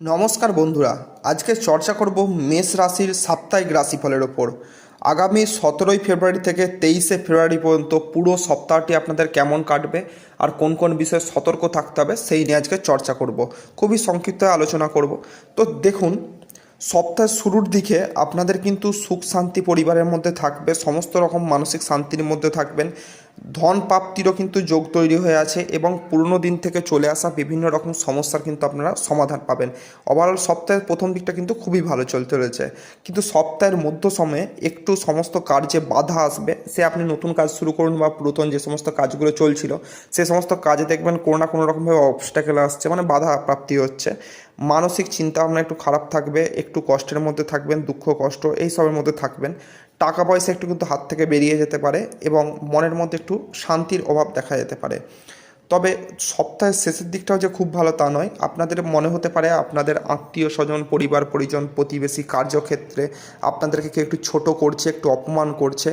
নমস্কার বন্ধুরা, আজকে চর্চা করব মেষ রাশির সাপ্তাহিক রাশিফলের ওপর। আগামী সতেরোই ফেব্রুয়ারি থেকে তেইশে ফেব্রুয়ারি পর্যন্ত পুরো সপ্তাহটি আপনাদের কেমন কাটবে, আর কোন কোন বিষয়ে সতর্ক থাকতে হবে, সেই নিয়ে আজকে চর্চা করব। খুবই সংক্ষিপ্ত আলোচনা করব। তো দেখুন, সপ্তাহের শুরুর দিকে আপনাদের কিন্তু সুখ শান্তি পরিবারের মধ্যে থাকবে, সমস্ত রকম মানসিক শান্তির মধ্যে থাকবেন। ধন প্রাপ্তিরও কিন্তু যোগ তৈরি হয়ে আছে এবং পুরনো দিন থেকে চলে আসা বিভিন্ন রকম সমস্যার কিন্তু আপনারা সমাধান পাবেন। ওভারঅল সপ্তাহের প্রথম দিকটা কিন্তু খুবই ভালো চলতে রয়েছে। কিন্তু সপ্তাহের মধ্য সময়ে একটু সমস্ত কার্যে বাধা আসবে, সে আপনি নতুন কাজ শুরু করুন বা পুরাতন যে সমস্ত কাজগুলো চলছিল, সে সমস্ত কাজে দেখবেন কোনো না কোনো রকমভাবে অবস্টাকেল আসছে মানে বাধা প্রাপ্তি হচ্ছে। মানসিক চিন্তা ভাবনা একটু খারাপ থাকবে, একটু কষ্টের মধ্যে থাকবেন, দুঃখ, কষ্ট এই সবের মধ্যে থাকবেন। টাকা পয়সা একটু কিন্তু হাত থেকে বেরিয়ে যেতে পারে এবং মনের মধ্যে একটু শান্তির অভাব দেখা যেতে পারে। তবে সপ্তাহের শেষের দিকটাও যে খুব ভালো তা নয়। আপনাদের মনে হতে পারে আপনাদের আত্মীয় স্বজন, পরিবার, পরিজন, প্রতিবেশী, কার্যক্ষেত্রে আপনাদেরকে কেউ একটু ছোট করছে, একটু অপমান করছে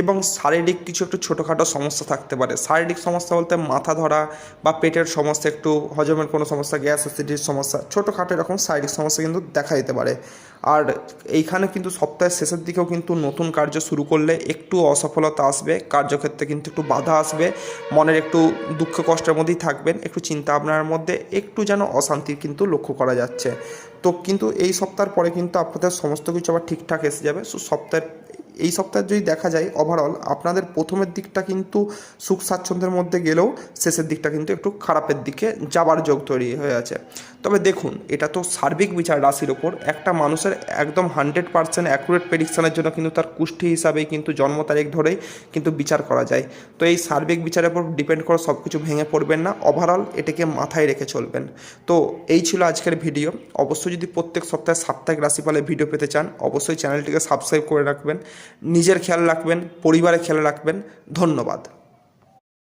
এবং শারীরিক কিছু একটু ছোটোখাটো সমস্যা থাকতে পারে। শারীরিক সমস্যা বলতে মাথা ধরা বা পেটের সমস্যা, একটু হজমের কোনো সমস্যা, গ্যাস অ্যাসিডিটির সমস্যা, ছোটোখাটো এরকম শারীরিক সমস্যা কিন্তু দেখা যেতে পারে। আর এইখানে কিন্তু সপ্তাহের শেষের দিকেও কিন্তু নতুন কার্য শুরু করলে একটু অসফলতা আসবে, কার্যক্ষেত্রে কিন্তু একটু বাধা আসবে, মনের একটু দুঃখ কষ্টের মধ্যেই থাকবেন, একটু চিন্তা আপনার মধ্যে একটু যেন অশান্তির কিন্তু লক্ষ্য করা যাচ্ছে। তো কিন্তু এই সপ্তাহের পরে কিন্তু আপনাদের সমস্ত কিছু আবার ঠিকঠাক এসে যাবে। সপ্তাহের এই সপ্তাহে যদি দেখা যায় ওভারঅল আপনাদের প্রথমের দিকটা কিন্তু সুখ স্বাচ্ছন্দ্যের মধ্যে গেলেও শেষের দিকটা কিন্তু একটু খারাপের দিকে যাবার যোগ তৈরি হয়ে আছে। তবে দেখুন, এটা তো সার্বিক বিচার রাশির ওপর একটা মানুষের একদম হান্ড্রেড পার্সেন্ট অ্যাকুরেট প্রেডিকশানের জন্য কিন্তু তার কুষ্ঠি হিসাবেই কিন্তু জন্ম তারিখ ধরেই কিন্তু বিচার করা যায়। তো এই সার্বিক বিচারের উপর ডিপেন্ড করে সব কিছু ভেঙে পড়বেন না ওভারঅল এটাকে মাথায় রেখে চলবেন। তো এই ছিল আজকের ভিডিও অবশ্যই যদি প্রত্যেক সপ্তাহে সাপ্তাহিক রাশিফলের ভিডিও পেতে চান, অবশ্যই চ্যানেলটিকে সাবস্ক্রাইব করে রাখবেন। নিজের খেয়াল রাখবেন পরিবারের খেয়াল রাখবেন। ধন্যবাদ।